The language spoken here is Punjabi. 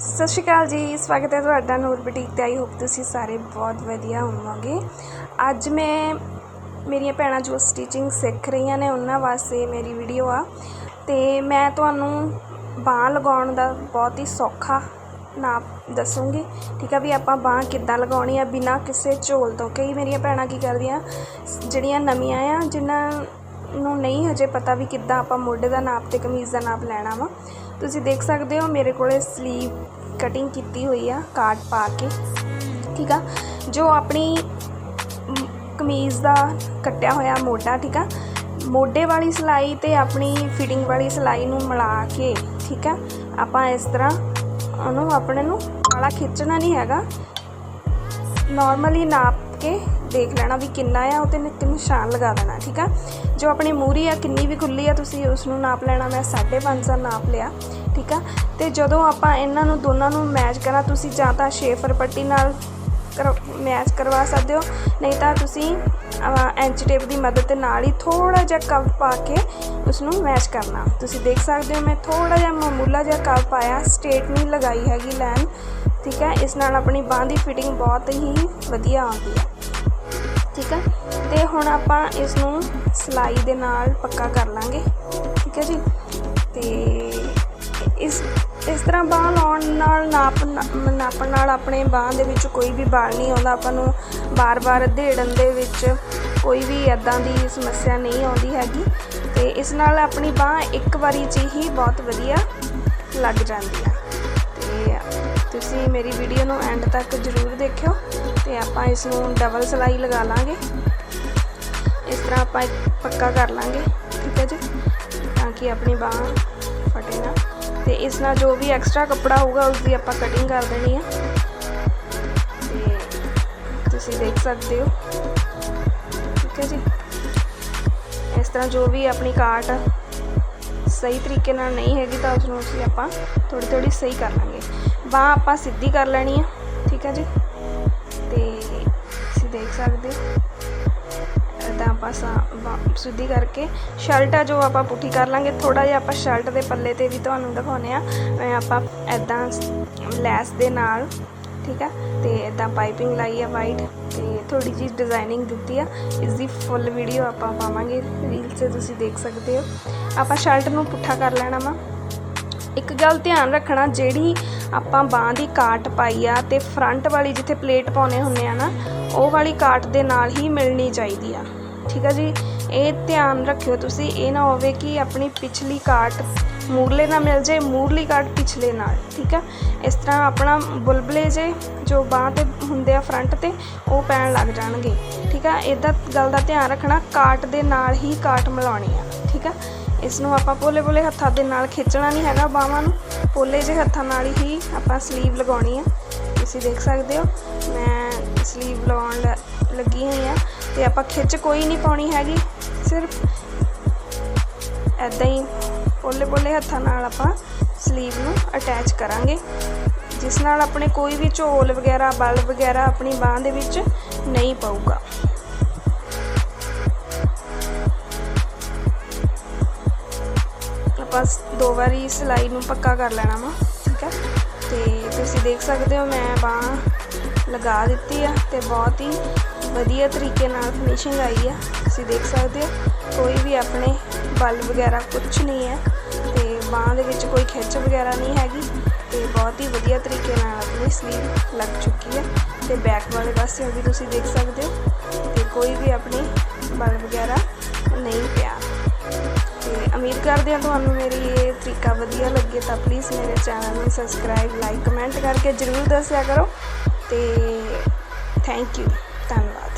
ਸਤਿ ਸ਼੍ਰੀ ਅਕਾਲ ਜੀ, ਸਵਾਗਤ ਹੈ ਤੁਹਾਡਾ ਨੂਰ ਬੁਟੀਕ ਤੇ ਆਈ ਹੋਪ ਤੁਸੀਂ ਸਾਰੇ ਬਹੁਤ ਵਧੀਆ ਹੋਵੋਗੇ। ਅੱਜ ਮੈਂ ਮੇਰੀਆਂ ਭੈਣਾਂ ਜੋ ਸਟਿਚਿੰਗ ਸਿੱਖ ਰਹੀਆਂ ਨੇ, ਉਹਨਾਂ ਵਾਸਤੇ ਮੇਰੀ ਵੀਡੀਓ ਆ। ਤੇ ਮੈਂ ਤੁਹਾਨੂੰ ਬਾਂਹ ਲਗਾਉਣ ਦਾ ਬਹੁਤ ਹੀ ਸੌਖਾ ਨਾਪ ਦੱਸੂਗੀ। ਠੀਕ ਆ ਵੀ ਆਪਾਂ ਬਾਂਹ ਕਿੱਦਾਂ ਲਗਾਉਣੀ ਆ, ਬਿਨਾਂ ਕਿਸੇ ਝੋਲ ਤੋਂ। ਕਈ ਮੇਰੀਆਂ ਭੈਣਾਂ ਕੀ ਕਰਦੀਆਂ, ਜਿਹੜੀਆਂ ਨਵੀਆਂ ਆ, ਜਿਨ੍ਹਾਂ ਨੂੰ ਨਹੀਂ ਹਜੇ ਪਤਾ ਵੀ ਕਿੱਦਾਂ ਆਪਾਂ ਮੋਢੇ ਦਾ ਨਾਪ ਤੇ ਕਮੀਜ਼ ਦਾ ਨਾਪ ਲੈਣਾ ਵਾ। ਤੁਸੀਂ ਦੇਖ ਸਕਦੇ ਹੋ ਮੇਰੇ ਕੋਲੇ ਸਲੀਵ ਕਟਿੰਗ ਕੀਤੀ ਹੋਈ ਆ ਕਾਰਡ ਪਾ ਕੇ। ਠੀਕ ਆ? ਜੋ ਆਪਣੀ ਕਮੀਜ਼ ਦਾ ਕੱਟਿਆ ਹੋਇਆ ਮੋਢਾ, ਠੀਕ ਆ? ਮੋਢੇ ਵਾਲੀ ਸਿਲਾਈ ਤੇ ਆਪਣੀ ਫਿਟਿੰਗ ਵਾਲੀ ਸਿਲਾਈ ਨੂੰ ਮਿਲਾ ਕੇ, ਠੀਕ ਆ? ਆਪਾਂ ਇਸ ਤਰ੍ਹਾਂ ਉਹਨੂੰ ਆਪਣੇ ਨੂੰ ਵਾਲਾ ਖਿੱਚਣਾ ਨਹੀਂ ਹੈਗਾ। ਨਾਰਮਲੀ ਨਾਪ ਕੇ ਦੇਖ ਲੈਣਾ ਵੀ ਕਿੰਨਾ ਆ ਉਹਤੇ ਨਿੱਕ ਨਿਸ਼ਾਨ ਲਗਾ ਦੇਣਾ, ਠੀਕ ਆ? ਜੋ ਆਪਣੀ ਮੂਰੀ ਆ, ਕਿੰਨੀ ਵੀ ਖੁੱਲੀ ਆ, ਤੁਸੀਂ ਉਸ ਨੂੰ ਨਾਪ ਲੈਣਾ, ਮੈਂ 5.5 ਦਾ ਨਾਪ ਲਿਆ, ਠੀਕ ਆ? ਤੇ ਜਦੋਂ ਆਪਾਂ ਇਹਨਾਂ ਨੂੰ ਦੋਨਾਂ ਨੂੰ ਮੈਚ ਕਰਾਂ, ਤੁਸੀਂ ਜਾਂ ਤਾਂ ਸ਼ੇਫਰ ਪੱਟੀ ਨਾਲ ਮੈਚ ਕਰਵਾ ਸਕਦੇ ਹੋ, ਨਹੀਂ ਤਾਂ ਤੁਸੀਂ ਐਂਚ ਟੇਪ ਦੀ ਮਦਦ ਦੇ ਨਾਲ ਹੀ ਥੋੜਾ ਜਿਹਾ ਕਵ ਪਾ ਕੇ ਉਸ ਨੂੰ ਮੈਚ ਕਰਨਾ। ਤੁਸੀਂ ਦੇਖ ਸਕਦੇ ਹੋ, ਮੈਂ ਥੋੜਾ ਜਿਹਾ ਮਾਮੂਲਾ ਜਿਹਾ ਕਵ ਪਾਇਆ ਸਟੇਟ ਨਹੀਂ ਲਗਾਈ ਹੈਗੀ ਲਾਈਨ ਠੀਕ ਹੈ ਇਸ ਨਾਲ ਆਪਣੀ ਬਾਂਹ ਦੀ ਫਿਟਿੰਗ ਬਹੁਤ ਹੀ ਵਧੀਆ ਆਉਂਦੀ ਹੈ ਠੀਕ ਹੈ ਤੇ ਹੁਣ ਆਪਾਂ ਇਸ ਨੂੰ ਸਲਾਈ ਦੇ ਨਾਲ ਪੱਕਾ ਕਰ ਲਾਂਗੇ। ਠੀਕ ਹੈ ਜੀ? ਤੇ ਇਸ ਇਸ ਤਰ੍ਹਾਂ ਬਾਂਹ ਲਾਉਣ ਨਾਲ ਨਾਪ, ਨਾਪਣ ਨਾਲ ਆਪਣੇ ਬਾਂਹ ਦੇ ਵਿੱਚ ਕੋਈ ਵੀ ਬਾਲ ਨਹੀਂ ਆਉਂਦਾ। ਆਪਾਂ ਨੂੰ ਬਾਰ-ਬਾਰ ਧੇੜਨ ਦੇ ਵਿੱਚ ਕੋਈ ਵੀ ਐਦਾਂ ਦੀ ਸਮੱਸਿਆ ਨਹੀਂ ਆਉਂਦੀ ਹੈਗੀ। ਤੇ ਇਸ ਨਾਲ ਆਪਣੀ ਬਾਂਹ ਇੱਕ ਵਾਰੀ 'ਚ ਹੀ ਬਹੁਤ ਵਧੀਆ ਲੱਗ ਜਾਂਦੀ ਹੈ ਤੁਸੀਂ ਮੇਰੀ ਵੀਡੀਓ ਨੂੰ ਐਂਡ ਤੱਕ ਜ਼ਰੂਰ ਦੇਖਿਓ ਤੇ ਆਪਾਂ ਇਸ ਨੂੰ ਡਬਲ ਸਲਾਈ ਲਗਾ ਲਾਂਗੇ। ਇਸ ਤਰ੍ਹਾਂ ਆਪਾਂ ਪੱਕਾ ਕਰ ਲਾਂਗੇ, ਠੀਕ ਹੈ ਜੀ? ਤਾਂ ਕਿ ਆਪਣੀ ਬਾਹ ਫਟੇ ਨਾ। ਤੇ ਇਸ ਨਾਲ ਜੋ ਵੀ ਐਕਸਟਰਾ ਕੱਪੜਾ ਹੋਊਗਾ ਉਸ ਦੀ ਆਪਾਂ ਕਟਿੰਗ ਕਰ ਦੇਣੀ ਆ। ਤੇ ਤੁਸੀਂ ਦੇਖ ਸਕਦੇ ਹੋ, ਠੀਕ ਹੈ ਜੀ? ਇਸ ਤਰ੍ਹਾਂ ਜੋ ਵੀ ਆਪਣੀ ਕਾਟ ਸਹੀ ਤਰੀਕੇ ਨਾਲ ਨਹੀਂ ਹੈਗੀ ਤਾਂ ਉਸ ਨੂੰ ਅਸੀਂ ਆਪਾਂ ਥੋੜੀ ਥੋੜੀ ਸਹੀ ਕਰ ਲਾਂਗੇ। ਬਾਹ ਆਪਾਂ ਸਿੱਧੀ ਕਰ ਲੈਣੀ ਆ। ਠੀਕ ਹੈ ਜੀ? ਤੇ ਤੁਸੀਂ ਦੇਖ ਸਕਦੇ ਹੋ। ਇਦਾਂ ਆਪਾਂ ਸਿੱਧੀ ਕਰਕੇ ਸ਼ਰਟ ਆ ਜੋ ਆਪਾਂ ਪੁੱਠੀ ਕਰ ਲਾਂਗੇ। ਥੋੜਾ ਜਿਹਾ ਆਪਾਂ ਸ਼ਰਟ ਦੇ ਪੱਲੇ ਤੇ ਵੀ ਤੁਹਾਨੂੰ ਦਿਖਾਉਨੇ ਆ। ਮੈਂ ਆਪਾਂ ਇਦਾਂ ਲੈਸ ਦੇ ਨਾਲ, ਠੀਕ ਆ? ਤੇ ਇਦਾਂ ਪਾਈਪਿੰਗ ਲਾਈ ਆ ਵਾਈਟ। ਤੇ ਥੋੜੀ ਜਿਹੀ ਡਿਜ਼ਾਈਨਿੰਗ ਦਿੱਤੀ ਆ। ਇਸ ਦੀ ਫੁੱਲ ਵੀਡੀਓ ਆਪਾਂ ਪਾਵਾਂਗੇ। ਰੀਲ 'ਚ ਤੁਸੀਂ ਦੇਖ ਸਕਦੇ ਹੋ। ਆਪਾਂ ਸ਼ਰਟ ਨੂੰ ਪੁੱਠਾ ਕਰ ਲੈਣਾ ਵਾ। ਇੱਕ ਗੱਲ ਧਿਆਨ ਰੱਖਣਾ, ਜਿਹੜੀ ਆਪਾਂ ਬਾਹ ਦੀ ਕਾਟ ਪਾਈ ਆ ਤੇ ਫਰੰਟ ਵਾਲੀ ਜਿੱਥੇ ਪਲੇਟ ਪਾਉਨੇ ਹੁੰਨੇ ਆ ਨਾ, ਉਹ ਵਾਲੀ ਕਾਟ ਦੇ ਨਾਲ ਹੀ ਮਿਲਣੀ ਚਾਹੀਦੀ ਆ। ਠੀਕ ਆ ਜੀ? ਇਹ ਧਿਆਨ ਰੱਖਿਓ ਤੁਸੀਂ, ਇਹ ਨਾ ਹੋਵੇ ਕਿ ਆਪਣੀ ਪਿਛਲੀ ਕਾਟ ਮੂਰਲੇ ਨਾਲ ਮਿਲ ਜੇ, ਮੂਰਲੀ ਕਾਟ ਪਿਛਲੇ ਨਾਲ, ਠੀਕ ਆ? ਇਸ ਤਰ੍ਹਾਂ ਆਪਣਾ ਬੁਲਬਲੇ ਜੇ ਜੋ ਬਾਹ ਤੇ ਹੁੰਦੇ ਆ ਫਰੰਟ ਤੇ, ਉਹ ਪੈਣ ਲੱਗ ਜਾਣਗੇ। ਠੀਕ ਆ? ਇਹਦਾ ਗੱਲ ਦਾ ਧਿਆਨ ਰੱਖਣਾ, ਕਾਟ ਦੇ ਨਾਲ ਹੀ ਕਾਟ ਮਿਲਾਉਣੀ ਆ, ਠੀਕ ਆ? ਇਸ ਨੂੰ ਆਪਾਂ ਪੋਲੇ ਪੋਲੇ ਹੱਥਾਂ ਦੇ ਨਾਲ ਖਿੱਚਣਾ ਨਹੀਂ ਹੈਗਾ ਬਾਹਾਂ ਨੂੰ। ਪੋਲੇ ਜਿਹੇ ਹੱਥਾਂ ਨਾਲ ਹੀ ਆਪਾਂ ਸਲੀਵ ਲਗਾਉਣੀ ਆ। ਤੁਸੀਂ ਦੇਖ ਸਕਦੇ ਹੋ, ਮੈਂ ਸਲੀਵ ਲਗਾਉਣ ਲੱਗੀ ਹੋਈ ਆ ਤੇ ਆਪਾਂ ਖਿੱਚ ਕੋਈ ਨਹੀਂ ਪਾਉਣੀ ਹੈਗੀ। ਸਿਰਫ ਐਦਾਂ ਹੀ ਪੋਲੇ ਪੋਲੇ ਹੱਥਾਂ ਨਾਲ ਆਪਾਂ ਸਲੀਵ ਨੂੰ ਅਟੈਚ ਕਰਾਂਗੇ। ਜਿਸ ਨਾਲ ਆਪਣੇ ਕੋਈ ਵੀ ਝੋਲ ਵਗੈਰਾ ਬਲ ਵਗੈਰਾ ਆਪਣੀ ਬਾਹ ਦੇ ਵਿੱਚ ਨਹੀਂ ਪਊਗਾ। ਆਪਾਂ ਦੋ ਵਾਰੀ ਸਿਲਾਈ ਨੂੰ ਪੱਕਾ ਕਰ ਲੈਣਾ ਵਾ, ਠੀਕ ਹੈ ਤੇ ਤੁਸੀਂ ਦੇਖ ਸਕਦੇ ਹੋ ਮੈਂ ਬਾਹ ਲਗਾ ਦਿੱਤੀ ਆ ਤੇ ਬਹੁਤ ਹੀ ਵਧੀਆ ਤਰੀਕੇ ਨਾਲ ਫਿਨਿਸ਼ਿੰਗ ਆਈ ਆ। ਤੁਸੀਂ ਦੇਖ ਸਕਦੇ ਹੋ, ਕੋਈ ਵੀ ਆਪਣੇ ਬਲ ਵਗੈਰਾ ਕੁਝ ਨਹੀਂ ਹੈ ਤੇ ਬਾਹ ਦੇ ਵਿੱਚ ਕੋਈ ਖਿੱਚ ਵਗੈਰਾ ਨਹੀਂ ਹੈਗੀ ਤੇ ਬਹੁਤ ਹੀ ਵਧੀਆ ਤਰੀਕੇ ਨਾਲ ਆਪਣੀ ਸਲੀਵ ਲੱਗ ਚੁੱਕੀ ਹੈ ਤੇ ਬੈਕ ਵਾਲੇ ਪਾਸੇ ਵੀ ਤੁਸੀਂ ਦੇਖ ਸਕਦੇ ਹੋ ਤੇ ਕੋਈ ਵੀ ਆਪਣੀ ਬਲ ਵਗੈਰਾ ਨਹੀਂ ਪਿਆ। ਤੇ ਉਮੀਦ ਕਰਦੇ ਹਾਂ ਤੁਹਾਨੂੰ ਮੇਰੀ ਇਹ ਤਰੀਕਾ ਵਧੀਆ ਲੱਗੇ ਤਾਂ ਪਲੀਜ਼ ਮੇਰੇ ਚੈਨਲ ਨੂੰ ਸਬਸਕ੍ਰਾਈਬ ਲਾਈਕ ਕਮੈਂਟ ਕਰਕੇ ਜਰੂਰ ਦੱਸਿਆ ਕਰੋ ਤੇ ਥੈਂਕ ਯੂ ਧੰਨਵਾਦ।